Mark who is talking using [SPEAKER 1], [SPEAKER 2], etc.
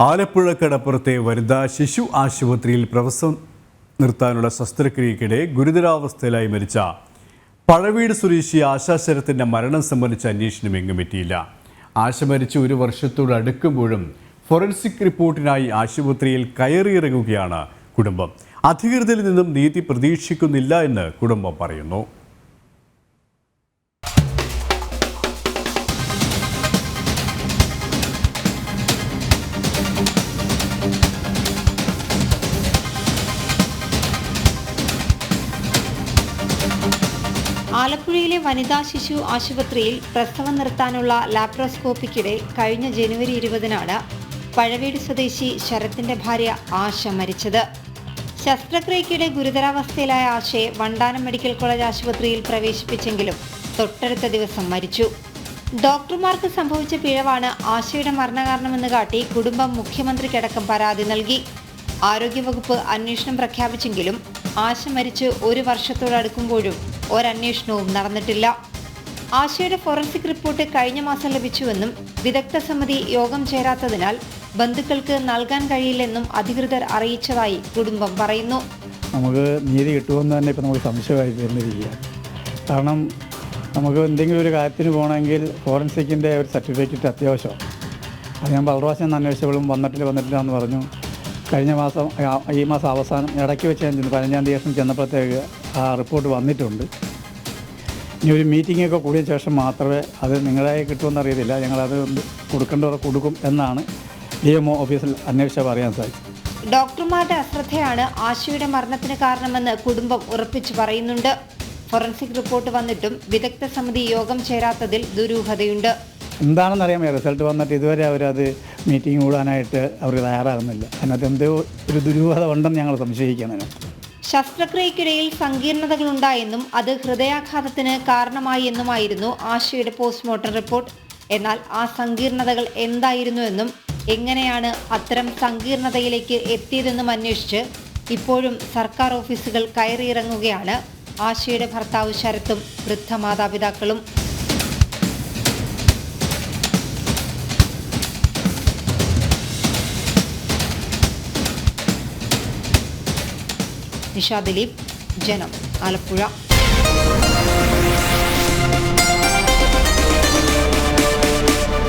[SPEAKER 1] ആലപ്പുഴ കടപ്പുറത്തെ വനിതാ ശിശു ആശുപത്രിയിൽ പ്രവസം നിർത്താനുള്ള ശസ്ത്രക്രിയക്കിടെ ഗുരുതരാവസ്ഥയിലായി മരിച്ച പഴവീട് സ്വദേശി ആശാശരത്തിന്റെ മരണം സംബന്ധിച്ച അന്വേഷണം എങ്ങും എത്തിയില്ല. ആശ മരിച്ച് ഒരു വർഷത്തോട് അടുക്കുമ്പോഴും ഫോറൻസിക് റിപ്പോർട്ടിനായി ആശുപത്രിയിൽ കയറിയിറങ്ങുകയാണ് കുടുംബം. അധികൃതരിൽ നിന്നും നീതി പ്രതീക്ഷിക്കുന്നില്ല എന്ന് കുടുംബം പറയുന്നു.
[SPEAKER 2] ആലപ്പുഴയിലെ വനിതാ ശിശു ആശുപത്രിയിൽ പ്രസവം നിർത്താനുള്ള ലാപ്രോസ്കോപ്പിക്കിടെ കഴിഞ്ഞ ജനുവരി ഇരുപതിനാണ് പഴവീട് സ്വദേശി ശരത്തിന്റെ ഭാര്യ ആശ മരിച്ചത്. ശസ്ത്രക്രിയയ്ക്കിടെ ഗുരുതരാവസ്ഥയിലായ ആശയെ വണ്ടാനം മെഡിക്കൽ കോളേജ് ആശുപത്രിയിൽ പ്രവേശിപ്പിച്ചെങ്കിലും തൊട്ടടുത്ത ദിവസം മരിച്ചു. ഡോക്ടർമാർക്ക് സംഭവിച്ച പിഴവാണ് ആശയുടെ മരണകാരണമെന്ന് കാട്ടി കുടുംബം മുഖ്യമന്ത്രിക്കടക്കം പരാതി നൽകി. ആരോഗ്യവകുപ്പ് അന്വേഷണം പ്രഖ്യാപിച്ചെങ്കിലും ആശ മരിച്ച് ഒരു വർഷത്തോടടുക്കുമ്പോഴും ഒരന്വേഷണവും നടന്നിട്ടില്ല. ആശയുടെ ഫോറൻസിക് റിപ്പോർട്ട് കഴിഞ്ഞ മാസം ലഭിച്ചുവെന്നും വിദഗ്ധ സമിതി യോഗം ചേരാത്തതിനാൽ ബന്ധുക്കൾക്ക് നൽകാൻ കഴിയില്ലെന്നും അധികൃതർ അറിയിച്ചതായി കുടുംബം പറയുന്നു.
[SPEAKER 3] നമുക്ക് നീതി കിട്ടുമെന്ന് തന്നെ ഇപ്പം നമുക്ക് സംശയമായി തീർന്നിരിക്കുകയാണ് കാരണം നമുക്ക് എന്തെങ്കിലും ഒരു കാര്യത്തിന് പോകണമെങ്കിൽ ഫോറൻസിക്കിന്റെ ഒരു സർട്ടിഫിക്കറ്റ് അത്യാവശ്യമാണ്. അത് ഞാൻ വളർവാശം അന്വേഷിച്ചപ്പോഴും വന്നിട്ടില്ല വന്നിട്ടില്ല എന്ന് പറഞ്ഞു. കഴിഞ്ഞ മാസം ഈ മാസം അവസാനം ഇടയ്ക്ക് വെച്ച് ഞാൻ ചെന്ന് പതിനഞ്ചാം തീയതി ചെന്നപ്പോഴത്തേക്ക് ആ റിപ്പോർട്ട് വന്നിട്ടുണ്ട്. ഇനി ഒരു മീറ്റിങ്ങൊക്കെ കൂടിയ ശേഷം മാത്രമേ അത് നിങ്ങളായി കിട്ടുമെന്ന് അറിയത്തില്ല. ഞങ്ങളത് കൊടുക്കേണ്ടവർ കൊടുക്കും എന്നാണ് ഡി എം ഒ ഓഫീസിൽ അന്വേഷിച്ചപ്പോൾ അറിയാൻ സാധിച്ചത്.
[SPEAKER 2] ഡോക്ടർമാരുടെ അശ്രദ്ധയാണ് ആശയുടെ മരണത്തിന് കാരണമെന്ന് കുടുംബം ഉറപ്പിച്ചു പറയുന്നുണ്ട്. ഫോറൻസിക് റിപ്പോർട്ട് വന്നിട്ടും വിദഗ്ധ സമിതി യോഗം ചേരാത്തതിൽ ദുരൂഹതയുണ്ട്.
[SPEAKER 3] എന്താണെന്നറിയാമോ? റിസൾട്ട് വന്നിട്ട് ഇതുവരെ അവരത് മീറ്റിംഗ് കൂടാനായിട്ട് അവർ തയ്യാറാകുന്നില്ല. അതിനകത്ത് എന്തോ ഒരു ദുരൂഹത ഉണ്ടെന്ന് ഞങ്ങൾ സംശയിക്കുന്നതിന്
[SPEAKER 2] ശസ്ത്രക്രിയക്കിടയിൽ സങ്കീർണതകളുണ്ടായെന്നും അത് ഹൃദയാഘാതത്തിന് കാരണമായി എന്നുമായിരുന്നു ആശയുടെ പോസ്റ്റ്മോർട്ടം റിപ്പോർട്ട്. എന്നാൽ ആ സങ്കീർണതകൾ എന്തായിരുന്നുവെന്നും എങ്ങനെയാണ് അത്തരം സങ്കീർണതയിലേക്ക് എത്തിയതെന്നും അന്വേഷിച്ച് ഇപ്പോഴും സർക്കാർ ഓഫീസുകൾ കയറിയിറങ്ങുകയാണ്. ആശയുടെ ഭർത്താവ് ശരത്തും വൃദ്ധ മാതാപിതാക്കളും നിഷാ ദിലീപ് ജനം ആലപ്പുഴ.